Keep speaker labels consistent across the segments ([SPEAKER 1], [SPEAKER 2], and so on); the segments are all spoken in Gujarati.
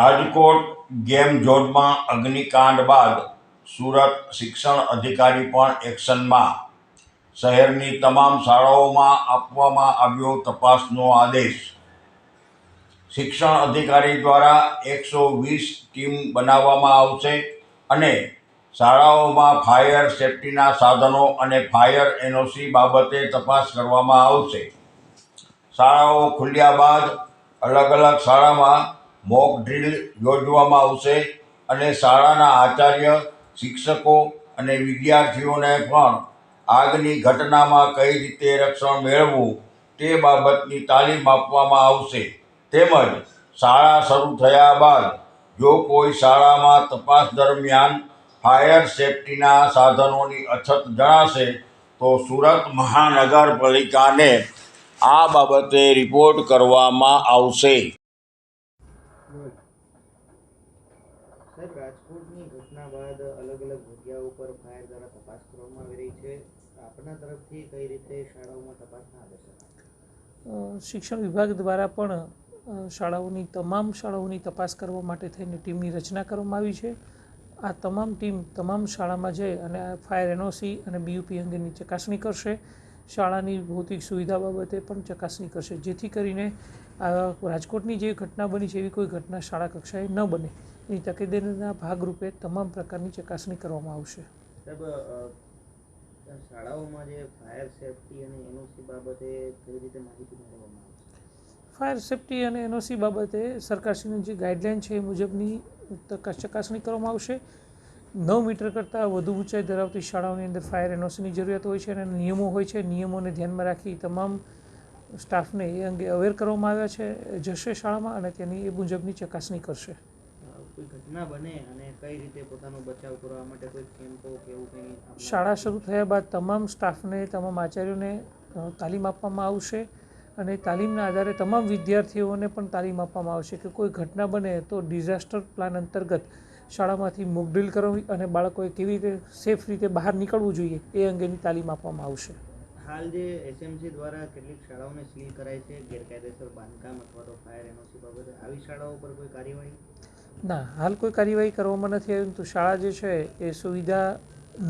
[SPEAKER 1] રાજકોટ ગેમ ઝોનમાં અગ્નિકાંડ બાદ સુરત શિક્ષણ અધિકારી પણ એક્શનમાં. શહેરની તમામ શાળાઓમાં આપવામાં આવ્યો તપાસનો આદેશ. શિક્ષણ અધિકારી દ્વારા એકસો વીસ ટીમ બનાવવામાં આવશે અને શાળાઓમાં ફાયર સેફટીના સાધનો અને ફાયર એનઓસી બાબતે તપાસ કરવામાં આવશે. શાળાઓ ખુલ્યા બાદ અલગ અલગ શાળામાં મોક ડ્રીલ યોજવામાં આવશે અને શાળાના આચાર્ય, શિક્ષકો અને વિદ્યાર્થીઓને પણ આગની ઘટનામાં કઈ રીતે રક્ષણ મેળવવું તે બાબતની તાલીમ આપવામાં આવશે. તેમજ શાળા શરૂ થયા બાદ જો કોઈ શાળામાં તપાસ દરમિયાન ફાયર સેફટીના સાધનોની અછત જણાશે, તો સુરત મહાનગરપાલિકાને આ બાબતે રિપોર્ટ કરવામાં આવશે.
[SPEAKER 2] સાહેબ રાજકોટની ઘટના બાદ અલગ અલગ જગ્યાઓ પર ફાયર દ્વારા તપાસ કરવામાં આવી રહી છે. આપના તરફથી કઈ રીતે શાળાઓમાં તપાસના આદેશો
[SPEAKER 3] શિક્ષણ વિભાગ દ્વારા પણ શાળાઓની તમામ શાળાઓની તપાસ કરવા માટે થઈને ટીમની રચના કરવામાં આવી છે. આ તમામ ટીમ તમામ શાળામાં જઈ અને ફાયર એનઓસી અને બીયુપી અંગેની ચકાસણી કરશે. શાળાની ભૌતિક સુવિધા બાબતે પણ ચકાસણી કરશે. જેથી કરીને રાજકોટની જે ઘટના બની છે એવી કોઈ ઘટના શાળા કક્ષાએ ન બને. એની તકેદારીના ભાગરૂપે તમામ પ્રકારની ચકાસણી કરવામાં આવશે.
[SPEAKER 2] શાળાઓમાં જે ફાયર સેફટી અને એનઓસી બાબતે કઈ રીતે માહિતી મેળવવામાં આવશે
[SPEAKER 3] ફાયર સેફટી અને એનઓસી બાબતે સરકારશ્રીની જે ગાઈડલાઇન છે એ મુજબની ચકાસણી કરવામાં આવશે. નવ મીટર કરતાં વધુ ઊંચાઈ ધરાવતી શાળાઓની અંદર ફાયર એનઓસીની જરૂરિયાત હોય છે અને નિયમો હોય છે. નિયમોને ધ્યાનમાં રાખી તમામ સ્ટાફને એ અંગે અવેર કરવામાં આવ્યા છે. જશે શાળામાં અને તેની એ મુજબની ચકાસણી કરશે.
[SPEAKER 2] ઘટના બને અને કઈ રીતે પોતાનો બચાવ કરવા માટે કોઈ કેમ્પો કે એવું કંઈ
[SPEAKER 3] શાળા શરૂ થયા બાદ તમામ સ્ટાફને તમામ આચાર્યોને તાલીમ આપવામાં આવશે અને તાલીમના આધારે તમામ વિદ્યાર્થીઓને પણ તાલીમ આપવામાં આવશે કે કોઈ ઘટના બને તો ડિઝાસ્ટર પ્લાન અંતર્ગત શાળામાંથી મોકડ્રીલ કરવી અને બાળકોએ કેવી રીતે સેફ રીતે બહાર નીકળવું જોઈએ એ અંગેની તાલીમ આપવામાં આવશે.
[SPEAKER 2] હાલ જે એસએમસી દ્વારા કેટલીક શાળાઓને સીલ કરાય છે ગેરકાયદેસર બાંધકામ અથવા તો ફાયર એનઓસી બાબતે આવી શાળાઓ પર કોઈ કાર્યવાહી?
[SPEAKER 3] ના હાલ કોઈ કાર્યવાહી કરવામાં નથી આવી તો શાળા જે છે એ સુવિધા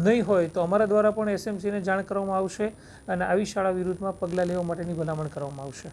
[SPEAKER 3] નહીં હોય તો અમારા દ્વારા પણ એસએમસીને જાણ કરવામાં આવશે અને આવી શાળા વિરુદ્ધમાં પગલાં લેવા માટેની ભલામણ કરવામાં આવશે.